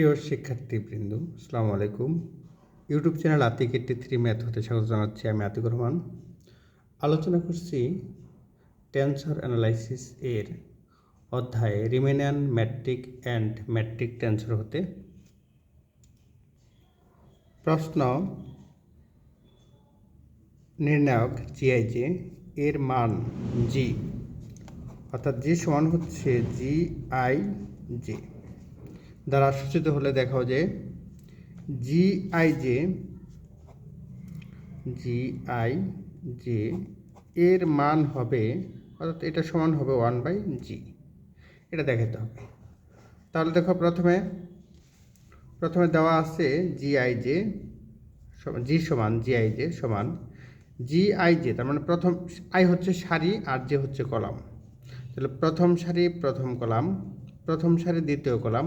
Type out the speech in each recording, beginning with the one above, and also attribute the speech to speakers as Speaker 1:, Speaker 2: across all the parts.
Speaker 1: প্রিয় শিক্ষার্থীবৃন্দ, আসসালামু আলাইকুম। YouTube channel Atik eighty three math হতে স্বাগত জানাচ্ছি আমি আতিকুর রহমান। আলোচনা করছি টেন্সর অ্যানালাইসিস এর অধ্যায়ে Riemannian metric and metric tensor হতে। প্রশ্ন, নির্ণায়ক জিআইজে এর মান জি অর্থাৎ জি সমান হচ্ছে জি আই জে দ্বারা সূচিত হলে দেখাও যে G I J G I J এর মান হবে, অর্থাৎ এটা সমান হবে ওয়ান বাই জি এটা দেখাতে হবে। তাহলে দেখো প্রথমে প্রথমে দেওয়া আছে জি আই জে জি সমান জি আই জে সমান জি আই জে তার মানে প্রথম আই হচ্ছে সারি আর জে হচ্ছে কলাম। তাহলে প্রথম সারি, প্রথম কলাম প্রথম সারি, দ্বিতীয় কলাম,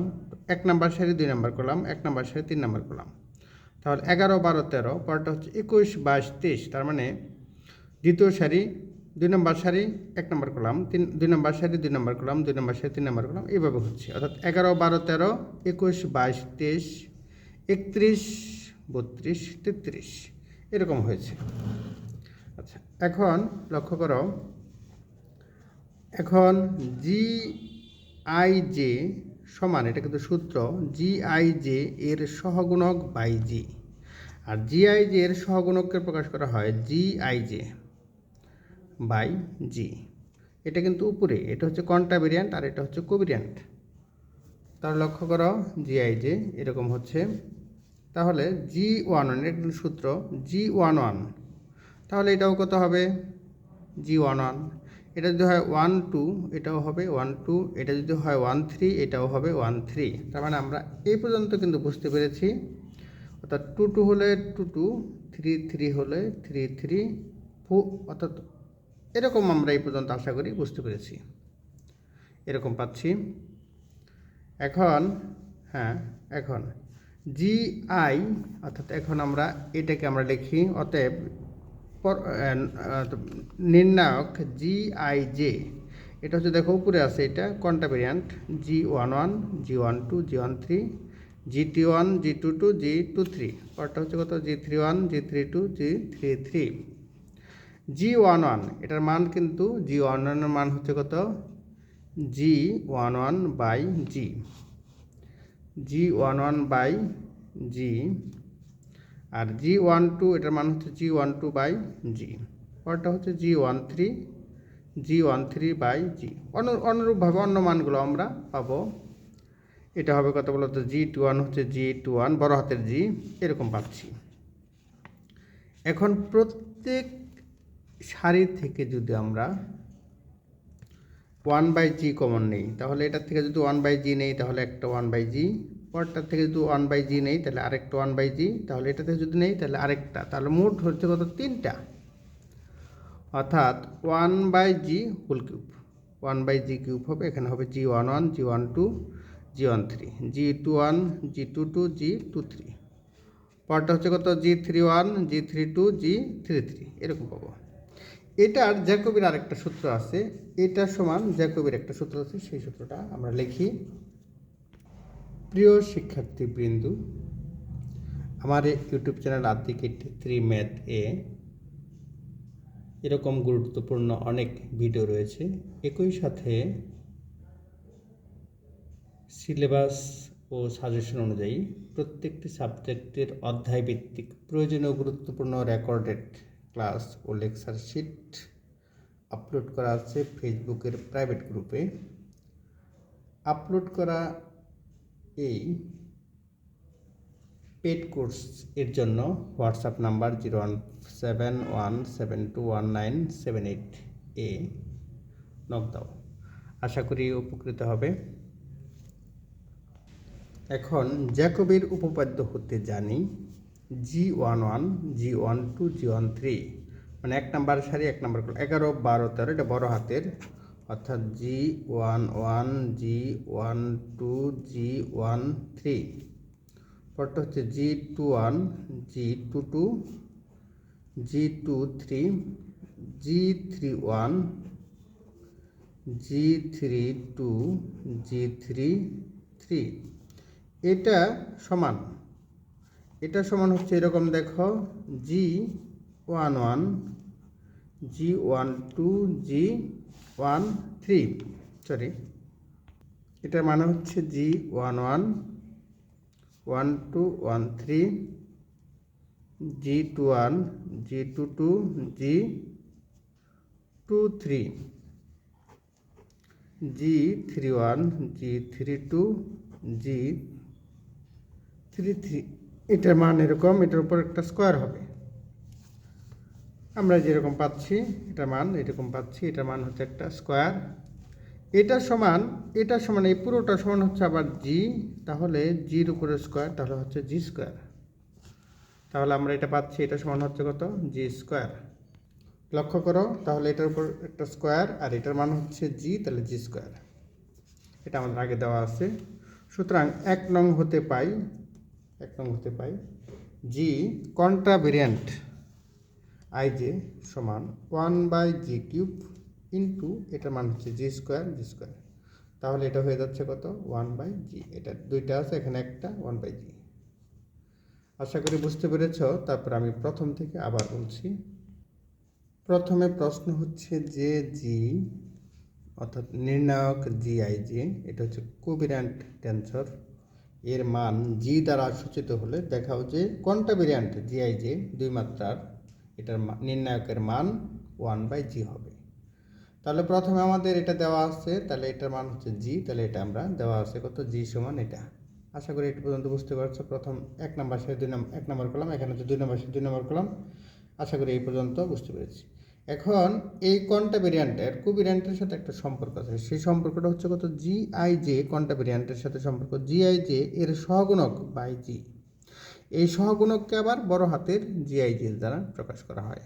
Speaker 1: এক নাম্বার সারি, দুই নাম্বার কলাম, এক নাম্বার সারি, তিন নাম্বার কলাম। তাহলে এগারো, বারো, তেরো পরটা হচ্ছে একুশ, বাইশ, তেইশ, তার মানে দ্বিতীয় সারি, দুই নম্বর সারি, এক নম্বর কলাম, তিন, দুই নম্বর সারি, দুই নম্বর কলাম, দুই নম্বর সারি, তিন নম্বর কলাম, এইভাবে হচ্ছে। অর্থাৎ এগারো, বারো, তেরো, একুশ, বাইশ, তেইশ, একত্রিশ, বত্রিশ, তেত্রিশ, এরকম হয়েছে। আচ্ছা এখন লক্ষ্য করো। এখন জি আই জে সমান, এটা কিন্তু সূত্র, জি আই জে এর সহগুণক by G. R G I J এর সহগুণককে প্রকাশ করা হয় G I J by G. এটা কিন্তু উপরে, এটা হচ্ছে কন্টা ভেরিয়ান্ট আর এটা হচ্ছে কোভেরিয়ান্ট। তার লক্ষ্য করো, জি আই জে এরকম হচ্ছে। তাহলে জি ওয়ান ওয়ান, এটা সূত্র, জি ওয়ান ওয়ান। তাহলে এটাও কত হবে? G one one. এটা যদি হয় ওয়ান টু এটাও হবে ওয়ান টু এটা যদি হয় ওয়ান থ্রি এটাও হবে ওয়ান থ্রি তার মানে আমরা এই পর্যন্ত কিন্তু বুঝতে পেরেছি। অর্থাৎ টু টু হলে টু টু থ্রি থ্রি হলে থ্রি থ্রি ফু অর্থাৎ এরকম আমরা এই পর্যন্ত আশা করি বুঝতে পেরেছি। এরকম পাচ্ছি। এখন হ্যাঁ এখন জি আই অর্থাৎ এখন আমরা এটাকে আমরা লিখি, অতএব নির্ণায়ক জি আই জে এটা হচ্ছে দেখো উপরে আছে এটা কোনটা variant G one one G one two G one three G T one G two two G two three পরটা হচ্ছে কত? G three one G three two G three three G one one এটার মান কিন্তু G one ওয়ানের মান হচ্ছে কত? G one one by G G one one by G R G one two এটার মান হচ্ছে G one two by G পরটা হচ্ছে G one three G one three by G অনু, অনুরূপভাবে অন্য মানগুলো আমরা পাবো। এটা হবে কত বলতো? জি টু ওয়ান হচ্ছে জি টু ওয়ান বড় হাতের জি এরকম পাচ্ছি। এখন প্রত্যেক সারি থেকে যদি আমরা ওয়ান বাই জি কমন নেই, তাহলে এটার থেকে যদি ওয়ান বাই জি নেই, তাহলে একটা ওয়ান বাই জি পরটার থেকে যদি ওয়ান বাই জি নেই, তাহলে আরেকটা ওয়ান বাই জি তাহলে এটা থেকে যদি নেই, তাহলে আরেকটা। তাহলে মোট হচ্ছে কত? তিনটা। অর্থাৎ one by G whole cube one by G cube হবে, এখানে হবে G one one G one two G one three G two one G two two G two three পরটা হচ্ছে কত? G three one G three two G three three এরকম পাবো। এটার জ্যাকবির আরেকটা সূত্র আছে। এটা সমান জ্যাকবির একটা সূত্র আছে, সেই সূত্রটা আমরা লিখি। প্রিয় শিক্ষার্থীবৃন্দ, আমার ইউটিউব চ্যানেল আর্থিক থ্রি ম্যাথ এ এরকম গুরুত্বপূর্ণ অনেক ভিডিও রয়েছে। একই সাথে সিলেবাস ও সাজেশন অনুযায়ী প্রত্যেকটি সাবজেক্টের অধ্যায় ভিত্তিক প্রয়োজনীয় গুরুত্বপূর্ণ রেকর্ডেড ক্লাস ও লেকচার শিট আপলোড করা আছে ফেসবুকের প্রাইভেট গ্রুপে। আপলোড করা এই পেড কোর্স এর জন্য WhatsApp number zero one seven one seven two one nine seven eight এ নক দাও আশা করি উপকৃত হবে। এখন জ্যাকবের উপপাদ্য হতে জানি। G one one g one two g one three মানে এক নাম্বার সারি, এক নাম্বার এগারো, বারো, তেরো, এটা বড় হাতের অর্থাৎ g one one, g one two, g one three. পরটা হচ্ছে g two one, g two two, g two three, g three one, g three two, g three three. এটা সমান। এটা সমান হচ্ছে এরকম দেখো, g one one g one two g one three sorry এটার মানে হচ্ছে g one one one two one three g two one g two two g two three g three one g three two g three three এটার মান এরকম, এটার উপর একটা square হবে। আমরা যেরকম পাচ্ছি এটার মান, এরকম পাচ্ছি এটার মান হচ্ছে একটা স্কোয়ার। এটা সমান এটা সমান, এই পুরোটা সমান হচ্ছে আবার জি তাহলে জির উপরে স্কোয়ার, তাহলে হচ্ছে জি স্কোয়ার। তাহলে আমরা এটা পাচ্ছি, এটা সমান হচ্ছে কত? G square. লক্ষ্য করো, তাহলে এটার উপর একটা স্কোয়ার, আর এটার মান হচ্ছে জি তাহলে জি স্কোয়ার। এটা আমাদের আগে দেওয়া আছে। সুতরাং এক নং হতে পাই, এক নং হতে পাই জি কন্ট্রাভেরিয়েন্ট। আই জে সমান one by g cube into এটার মান হচ্ছে জি স্কোয়ার জি স্কোয়ার তাহলে এটা হয়ে যাচ্ছে কত? ওয়ান বাই জি এটা দুইটা আছে, এখানে একটা ওয়ান বাই জি আশা করি বুঝতে পেরেছ? তারপর আমি প্রথম থেকে আবার বলছি। প্রথমে প্রশ্ন হচ্ছে যে জি অর্থাৎ নির্ণায়ক জি আই জি এটা হচ্ছে কোভিরিয়ান্ট টেন্সর এর মান জি দ্বারা সূচিত হলে দেখাও যে কোনটা ভেরিয়ান্ট জি আই জে দুই মাত্রার। এটার নির্ণায়কের মান ওয়ান বাই জি হবে। তাহলে প্রথমে আমাদের এটা দেওয়া আছে, তাহলে এটার মান হচ্ছে জি তাহলে এটা আমরা দেওয়া আছে, কত? জি সমান এটা। আশা করি এটা পর্যন্ত বুঝতে পারছ, প্রথম এক নম্বর সাথে দুই নাম্বার এক নম্বর কলাম, এখানে হচ্ছে দুই নম্বর সাথে দুই নম্বর কলাম। আশা করি এই পর্যন্ত বুঝতে পেরেছি। এখন এই কন্টা ভেরিয়ান্টের কোভিরিয়ান্টের সাথে একটা সম্পর্ক আছে, সেই সম্পর্কটা হচ্ছে কত? জি আই জে কন্টা ভেরিয়ান্টের সাথে সম্পর্ক? জি আই জে এর সহগুণক বাই জি এই সহগুণককে আবার বড় হাতের জি আই জি দ্বারা প্রকাশ করা হয়।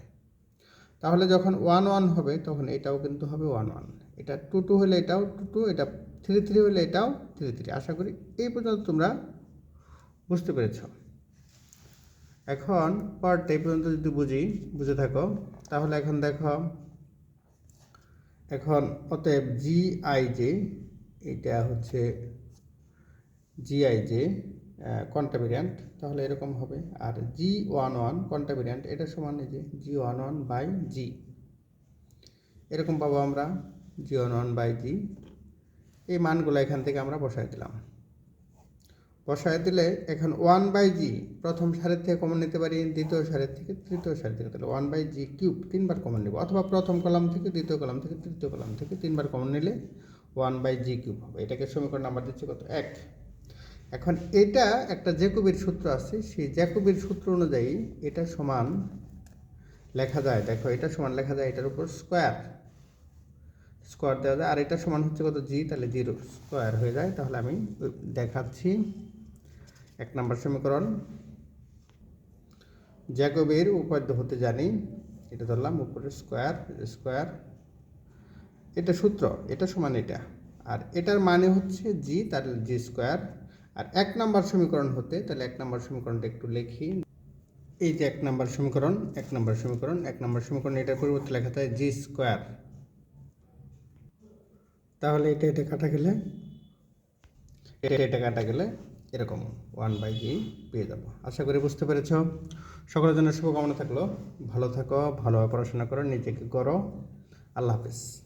Speaker 1: তাহলে যখন ওয়ান ওয়ান হবে, তখন এটাও কিন্তু হবে ওয়ান ওয়ান এটা টু টু হলে এটাও টু টু এটা থ্রি থ্রি হলে এটাও থ্রি থ্রি আশা করি এই পর্যন্ত তোমরা বুঝতে পেরেছ। এখন পার্টটা এই পর্যন্ত যদি বুঝি, বুঝে থাকো, তাহলে এখন দেখো, এখন অতএব জি আই জে এটা হচ্ছে জি আই জে কন্টাভেরিয়ান্ট তাহলে এরকম হবে। আর জি ওয়ান ওয়ান কন্টাভেরিয়ান্ট এটা সমান যে g one one by g এরকম পাবো আমরা g one one by g এই মানগুলো এখান থেকে আমরা বসায় দিলাম। বসায় দিলে এখন ওয়ান বাই জি প্রথম সারের থেকে কমন নিতে পারি, দ্বিতীয় সারের থেকে তৃতীয় সারের থেকে। তাহলে ওয়ান বাই জি কিউব তিনবার কমন নেব। অথবা প্রথম কলাম থেকে, দ্বিতীয় কলাম থেকে, তৃতীয় কলাম থেকে তিনবার কমন নিলে ওয়ান বাই জি কিউব হবে। এটাকে সমীকরণ নাম্বার দিচ্ছে কত? এক। এখন এটা একটা জ্যাকোবির সূত্র আছে, সেই জ্যাকোবির সূত্র অনুযায়ী এটা সমান লেখা যায়। দেখো, এটা সমান লেখা যায় এটার উপর স্কোয়ার। স্কোয়ার দেওয়া যায়, আর এটা সমান হচ্ছে কত? জি, তাহলে জিরো। স্কোয়ার হয়ে যায়, তাহলে আমি দেখাচ্ছি। এক নম্বর সমীকরণ। জ্যাকোবের উপাদ্য হতে জানি, এটা ধরলাম উপরে স্কোয়ার স্কোয়ার। এটা সূত্র, এটা সমান এটা। আর এটার মানে হচ্ছে জি তার জি স্কোয়ার। আর এক নম্বর সমীকরণ হতে, তাহলে এক নম্বর সমীকরণটা একটু লিখি। এই যে এক নম্বর সমীকরণ, এক নম্বর সমীকরণ, এক নম্বর সমীকরণ, এটার পরিবর্তে লেখা যায় জি স্কোয়ার। তাহলে এটা এটা কাটা গেলে? এটা এটা কাটা গেলে এরকম ওয়ান বাই জি পেয়ে যাব। আশা করি বুঝতে পেরেছ। সকলের জন্য শুভকামনা থাকল। ভালো থাকো, ভালোভাবে পড়াশোনা করো, নিজেকে করো আল্লাহ হাফিজ।